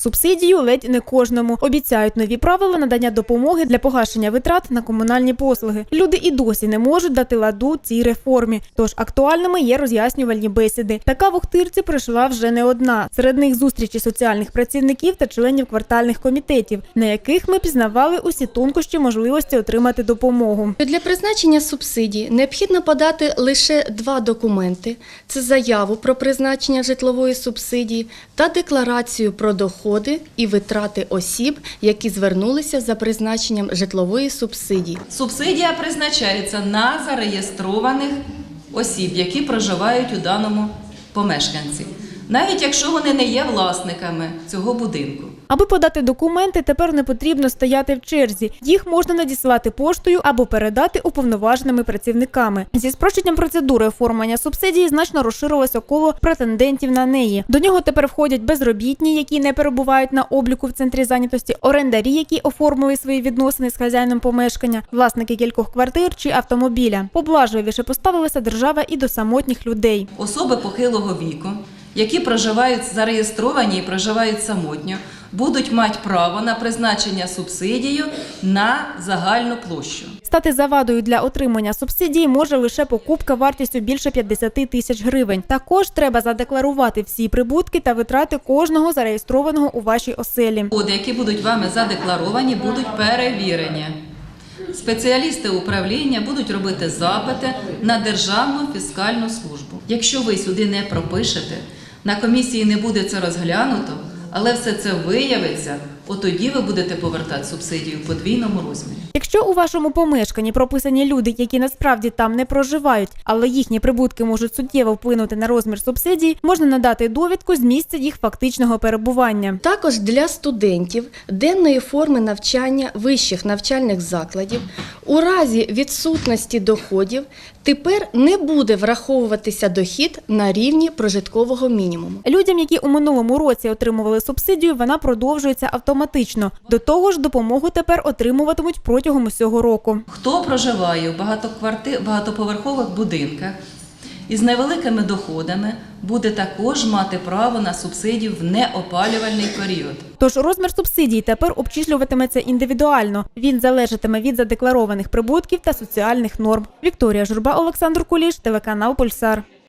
Субсидію ледь не кожному. Обіцяють нові правила надання допомоги для погашення витрат на комунальні послуги. Люди і досі не можуть дати ладу цій реформі. Тож актуальними є роз'яснювальні бесіди. Така в Охтирці пройшла вже не одна. Серед них зустрічі соціальних працівників та членів квартальних комітетів, на яких ми пізнавали усі тонкощі можливості отримати допомогу. Для призначення субсидій необхідно подати лише два документи: це заяву про призначення житлової субсидії та декларацію про доходи і витрати осіб, які звернулися за призначенням житлової субсидії. Субсидія призначається на зареєстрованих осіб, які проживають у даному помешканці, навіть якщо вони не є власниками цього будинку. Аби подати документи, тепер не потрібно стояти в черзі. Їх можна надіслати поштою або передати уповноваженими працівниками. Зі спрощенням процедури оформлення субсидії значно розширилося коло претендентів на неї. До нього тепер входять безробітні, які не перебувають на обліку в центрі зайнятості, орендарі, які оформили свої відносини з хазяїном помешкання, власники кількох квартир чи автомобіля. Поблажливіше поставилася держава і до самотніх людей. Особи похилого віку, які проживають зареєстровані і проживають самотньо, будуть мати право на призначення субсидію на загальну площу. Стати завадою для отримання субсидії може лише покупка вартістю більше 50 тисяч гривень. Також треба задекларувати всі прибутки та витрати кожного зареєстрованого у вашій оселі. Доходи, які будуть вами задекларовані, будуть перевірені. Спеціалісти управління будуть робити запити на Державну фіскальну службу. Якщо ви сюди не пропишете, на комісії не буде це розглянуто, але все це виявиться, от тоді ви будете повертати субсидію в подвійному розмірі. Якщо у вашому помешканні прописані люди, які насправді там не проживають, але їхні прибутки можуть суттєво вплинути на розмір субсидії, можна надати довідку з місця їх фактичного перебування. Також для студентів денної форми навчання вищих навчальних закладів у разі відсутності доходів тепер не буде враховуватися дохід на рівні прожиткового мінімуму. Людям, які у минулому році отримували субсидію, вона продовжується автоматично. До того ж, допомогу тепер отримуватимуть протягом усього року. Хто проживає в багатоповерхових будинках із невеликими доходами, буде також мати право на субсидію в неопалювальний період. Тож розмір субсидій тепер обчислюватиметься індивідуально. Він залежатиме від задекларованих прибутків та соціальних норм. Вікторія Журба, Олександр Куліш, телеканал Пульсар.